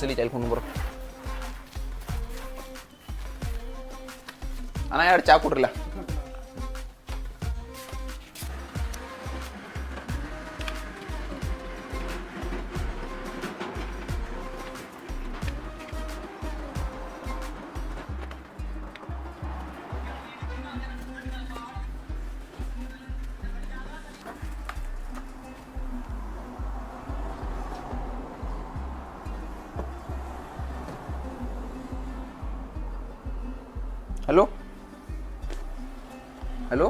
Salita el Juno, bro. ಅಣ್ಣ ಎರಡು ಚಾ ಕೊಡ್ರಲ್ಲ ಹಲೋ ಹಲೋ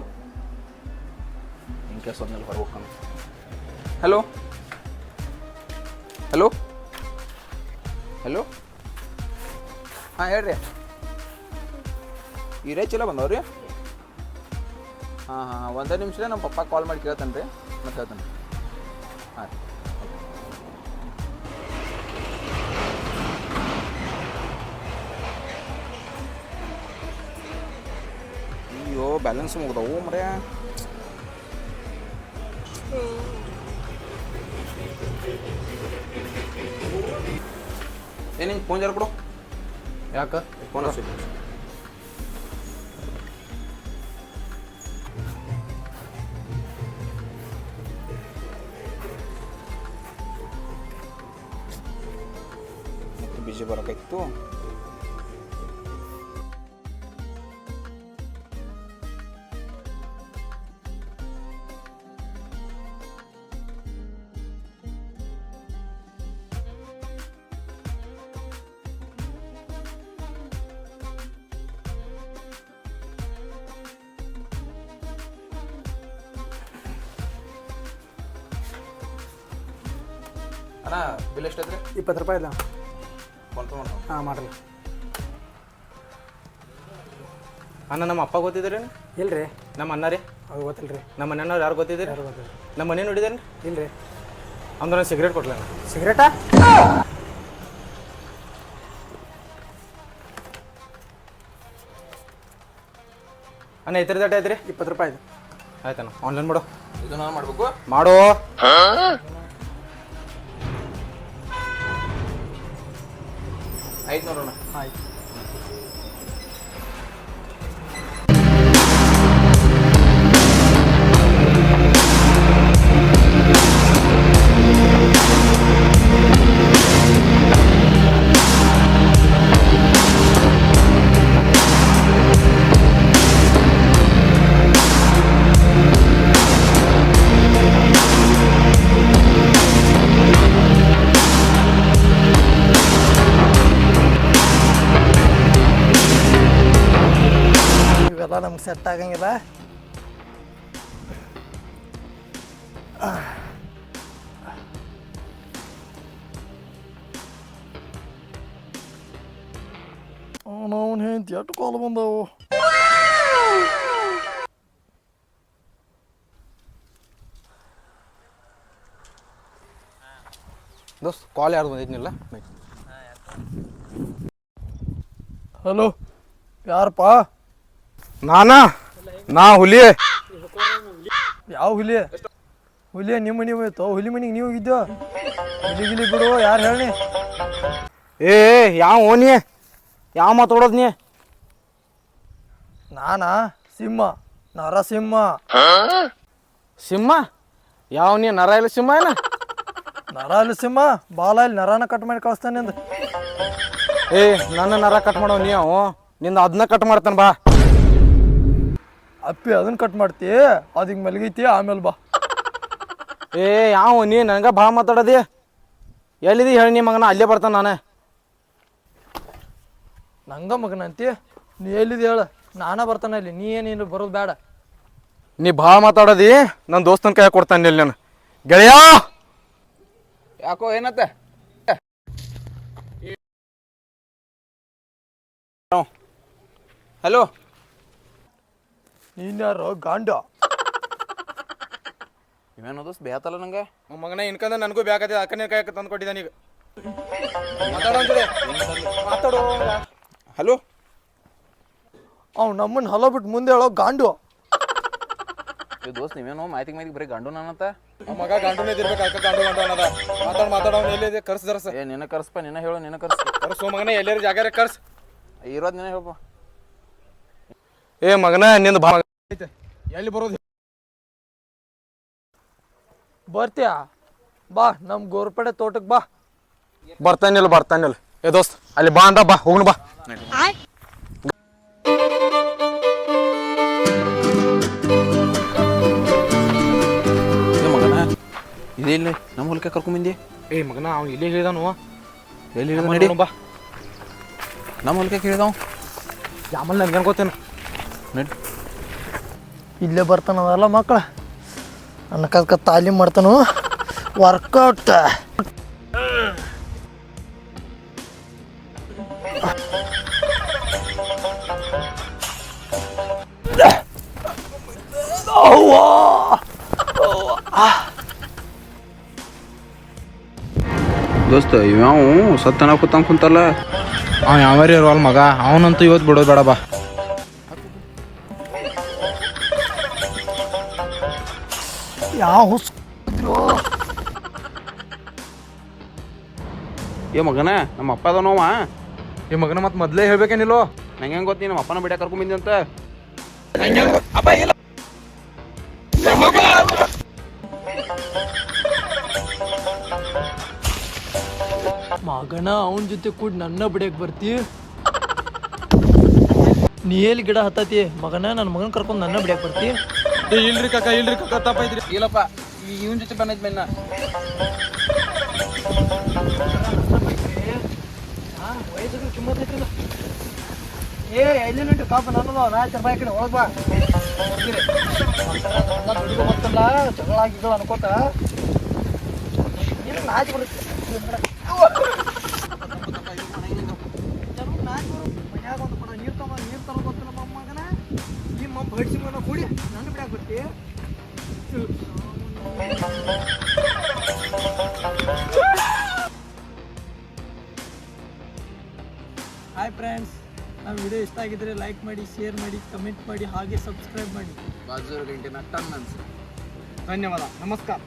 ಹಿಂಗೆ ಕೇಸ್ ಹೊರಗೆ ಹೋಗ್ತಾನೆ ಹಲೋ ಹಲೋ ಹಲೋ ಹಾಂ ಹೇಳ್ರಿ. ಈರೇ ಚಲೋ ಬಂದವ್ರಿ? ಹಾಂ ಹಾಂ ಒಂದೇ ನಿಮಿಷ ನಮ್ಮ ಪಪ್ಪ ಕಾಲ್ ಮಾಡಿ ಕೇಳ್ತಾನೆ ರೀ ಮತ್ತೆ ಹೇಳ್ತಾನೆ ಹಾಂ ರೀ ಅಯ್ಯೋ ಬ್ಯಾಲೆನ್ಸ್ ಮುಗ್ದವು ಮರ್ಯ ಏನಿ ಫೋನ್ ಜರ ಕೊಡು ಯಾಕ ಫೋನ್ ಹಚ್ಚು ಮತ್ತೆ ಬಿಜಿ ಬರೋಕಾಯ್ತು ಅಣ್ಣ ಬಿಲ್ ಎಷ್ಟೈತ್ರಿ ಇಪ್ಪತ್ತು ರೂಪಾಯಿ ಇಲ್ಲ ಫೋನ್ ಪೇ ಮಾಡ್ತಾವ ಹಾಂ ಮಾಡ್ರಿ. ಅಣ್ಣ ನಮ್ಮ ಅಪ್ಪ ಗೊತ್ತಿದ್ರಿ? ಇಲ್ರಿ. ನಮ್ಮ ಅಣ್ಣ ರೀ. ಅದು ಗೊತ್ತಿಲ್ಲ ರೀ ನಮ್ಮ ಮನೆಯವ್ರು ಯಾರು ಗೊತ್ತಿದ್ದೀರಿ ಯಾರು ಗೊತ್ತಿಲ್ಲ ನಮ್ಮ ಮನೆ ನೋಡಿದೇನು ಇಲ್ರಿ. ಅಂದ್ರೆ ಸಿಗರೇಟ್ ಕೊಡ್ಲ ಸಿಗರೇಟಾ? ಅಣ್ಣ ಐತ್ರಿ ದಟ್ಟ ಐತ್ರಿ ಇಪ್ಪತ್ತು ರೂಪಾಯಿ ಆಯ್ತು ಆಯ್ತಣ್ಣ ಆನ್ಲೈನ್ ಮಾಡು. ಇದು ನಾನು ಮಾಡ್ಬೇಕು? ಮಾಡು. ಆಯ್ತು ನೋಡೋಣ ಆಯ್ತು. ನಮ್ಗೆ ಸೆಟ್ ಆಗಂಗಿಲ್ಲ. ಅವನವನ್ ಹೆಂತ ಎಷ್ಟು ಕಾಲ್ ಬಂದವು. ದೋಸ್ತ್ ಕಾಲ್ ಯಾರು ಬಂದಿದ್ನಿಲ್ಲ ಹಲೋ ಯಾರಪ್ಪ ನಾನಾ? ನಾ ಹುಲಿ ಯಾವ ಹುಲಿ? ಹುಲಿ ನಿಮ್ಮ ಮನೆ ಹೋಯ್ತು. ಹುಲಿ ಮನೆಗೆ ನೀವು ಹೋಗಿದ್ದು ಹುಲಿ ಗಿಲಿ ಬಿಡು, ಯಾರು ಹೇಳಿ? ಏ ಯಾವ ಓನಿ ಯಾವ ಮಾತಾಡೋದ್ ನೀ? ನಾನಾ? ಸಿಂಹ. ನರಸಿಂಹ. ಸಿಂಹ? ಯಾವ ನೀ, ನರ ಇಲ್ಲ ಸಿಂಹ ಏನ ನರ ಇಲ್ಲ ಸಿಂಹ? ಬಾಲ ಇಲ್ಲಿ, ನರನ ಕಟ್ ಮಾಡಿ ಕಳಿಸ್ತಾನೆ ಅಂದ ಏ, ನನ್ನ ನರ ಕಟ್ ಮಾಡೋ ನೀ ಅವ? ನಿಂದ ಅದನ್ನ ಕಟ್ ಮಾಡ್ತಾನೆ ಬಾ. ಅಪ್ಪಿ ಅದನ್ನ ಕಟ್ ಮಾಡ್ತಿ? ಅದು ಹಿಂಗೆ ಮಲಗೈತಿ ಆಮೇಲೆ ಬಾ. ಏ ಯಾವ ನೀ ನನಗ ಭಾಳ ಮಾತಾಡೋದಿ? ಎಲ್ಲಿದಿ ಹೇಳಿ ನಿಮ್ಮ ಮಗನ? ಅಲ್ಲೇ ಬರ್ತಾನೆ ನಾನು. ನಂಗ ಮಗನ ಅಂತಿ? ನೀ ಎಲ್ಲಿದಿ ಹೇಳ? ನಾನೇ ಬರ್ತಾನೆ ಇಲ್ಲಿ ನೀ ಏನಿಲ್ಲ ಬರೋದು ಬೇಡ. ನೀ ಭಾಳ ಮಾತಾಡೋದಿ ನನ್ನ ದೋಸ್ತನ ಕೈ ಕೊಡ್ತಾನೆ ಇಲ್ಲಿ ನಾನು. ಗೆಳೆಯ! ಯಾಕೋ ಏನತ್ತ? ಹಲೋ? ನೀನ್ಯಾರೋ ಗಾಂಡ. ಇವೇನು ದೋಸ್ತ್ ಬೇತಲ್ಲ ನಂಗೆ? ಮಗನ ಇನ್ಕಂದ ನನಗೂ ಬೇಕಾದ ಅಕ್ಕನ ಕೈ ತಂದು ಕೊಟ್ಟಿದ್ದಾನೆ ಈಗ. ಮಾತಾಡೋ. ಹಲೋ? ಅವ್ ನಮ್ಮನ್ನ ಹಲೋ ಬಿಟ್ಟು ಮುಂದೆ ಹೇಳೋ ಗಾಂಡು. ಏ ದೋಸ್ತ್ ನೀವೇನು ಮಾಹಿತಿ ಮಾಹಿತಿ ಬರೀ ಗಂಡು ನಾನಂತ ಆ ಮಗ ಗಂಡುನೇ ಇದಿರ್ಬೇಕು ಅಕ್ಕ ಗಂಡು ಗಂಡು ಅನ್ನದ. ಮಾತಾಡ ಮಾತಾಡೋ ಎಲ್ಲಿದೆ ಕರ್ಸ್ ಜರಸ ಏ ನಿನ್ನ ಕರ್ಸ್ಪ ನಿನ್ನ ಹೇಳು ನಿನ್ನ ಕರ್ಸ್. ಕರ್ಸು ಮಗನ ಎಲ್ಲಾರು ಜಾಗ್ಯಾರ ಕರ್ಸ್. ಇರೋದು ನಿನ್ನ ಹೇಳಪ್ಪ ಏ ಮಗನ ನಿಂದ ಬಾ ಎಲ್ಲಿ ಬರೋದು? ಬರ್ತೀಯಾ? ಬಾ ನಮ್ಮ ಗೋರ್ಪಡೆ ತೋಟಕ್ಕೆ ಬಾ. ಬರ್ತಾನಿಲ್ಲ ಬರ್ತಾನಿಲ್ಲ ಏ ದೋಸ್ತ್ ಅಲ್ಲಿ ಬಾ ಅಂದ ಬಾ ಹೋಗ್ನು ಬಾ. ಮಗನ ಇದೇ ಇಲ್ಲ ನಮ್ಮ ಹೊಲಕ್ಕೆ ಕರ್ಕೊಂಬಂದಿ? ಏ ಮಗನ ಅವ್ ಇಲ್ಲೇ ಹೇಳಿದಾನು. ಎಲ್ಲಿ ಹೇಳಿದ ನಡಿ ಬಾ. ನಮ್ಮ ಹೊಲಕ್ಕೆ ಕೇಳಿದವ ಯಾಮಲ್ ನನ್ಗೆ ಅನ್ಕೋತೇನೆ ನಡಿ. ಇಲ್ಲೇ ಬರ್ತಾನದಲ್ಲ ಮಕ್ಕಳ? ಅನ್ಕದ್ಕ ತಾಲೀಮ್ ಮಾಡ್ತಾನು ವರ್ಕೌಟ್ ದೋಸ್ತ ಇವ್ಯಾವ ಸತ್ತನ ಕೂತ ಕುಂತಲ್ಲ ಅವ ಯಾವ್ಯಾರ ಇರೋಲ್ ಮಗ? ಅವನಂತೂ ಇವತ್ತು ಬಿಡೋದು ಬೇಡ ಬಾ. ಯಾವ ಹುಸ್ ಏ ಮಗನ ನಮ್ಮ ಅಪ್ಪ ಅದ ನೋವ ಈ ಮಗನ ಮತ್ತೆ ಮೊದಲೇ ಹೇಳ್ಬೇಕೇನಿಲ್ಲೋ? ನಂಗೆ ಹೆಂಗೆ ಗೊತ್ತಿ ನಮ್ಮ ಅಪ್ಪನ ಬಿಡ ಕರ್ಕೊಂಬಂದಿ ಅಂತ. ಮಗನ ಅವನ ಜೊತೆ ಕೂಡ ನನ್ನ ಬಿಡಕ್ ಬರ್ತಿ? ನೀ ಎಲ್ಲಿ ಗಿಡ ಹತ್ತತಿ? ಮಗನ ನನ್ನ ಮಗನ ಕರ್ಕೊಂಡು ನನ್ನ ಬಿಡಕ್ ಬರ್ತಿ? ಏ, ಇಲ್ರಿ ಕಕ್ಕ ಇಲ್ರಿ ಕಾಕ ತಪ್ಪೈತ್ರಿ ಇಲ್ಲಪ್ಪ ಇವನ್ ಜೊತೆ ಬಂದೈತ್ ಮೇನ ಏ, ಎಲ್ಲಿ ನಿಂಟು ಕಾಪ ನನ್ನದು ನಾ ಚಪಾಯಿ ಕಡೆ ಹೋಗ್ ಬಾ. ಗೊತ್ತಲ್ಲ ಜಗಳ ಆಗಿದ್ದು ಅನ್ಕೋತ. ನೀನು ನಾಚಿ ಬರುತ್ತೆ ಒಂದು ಕೂಡ ನೀರು ತಗೊಂಡು ನೀರು ತಗೊಂಡು ಗೊತ್ತಿಲ್ಲ ಮಮ್ಮಗನ. ನಿಮ್ಮ ಮಮ್ಮ ಬಡಿಸಿ ಮನ ಕೂಡಿ. ಹಾಯ್ ಫ್ರೆಂಡ್ಸ್ ನಮ್ಮ ವಿಡಿಯೋ ಇಷ್ಟ ಆಗಿದ್ರೆ ಲೈಕ್ ಮಾಡಿ ಶೇರ್ ಮಾಡಿ ಕಮೆಂಟ್ ಮಾಡಿ ಹಾಗೆ ಸಬ್ಸ್ಕ್ರೈಬ್ ಮಾಡಿ. ಬಾಜು ಗಂಟೆ ನಟ್ಟ ಅನ್ಸ ಧನ್ಯವಾದ ನಮಸ್ಕಾರ.